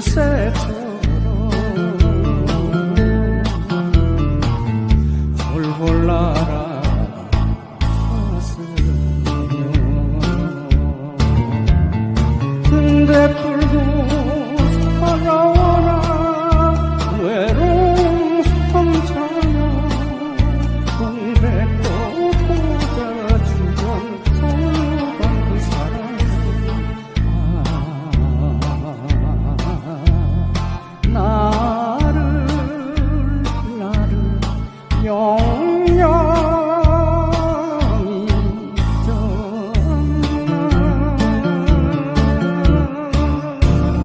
금새처럼 골골 날아갔으며 근데 영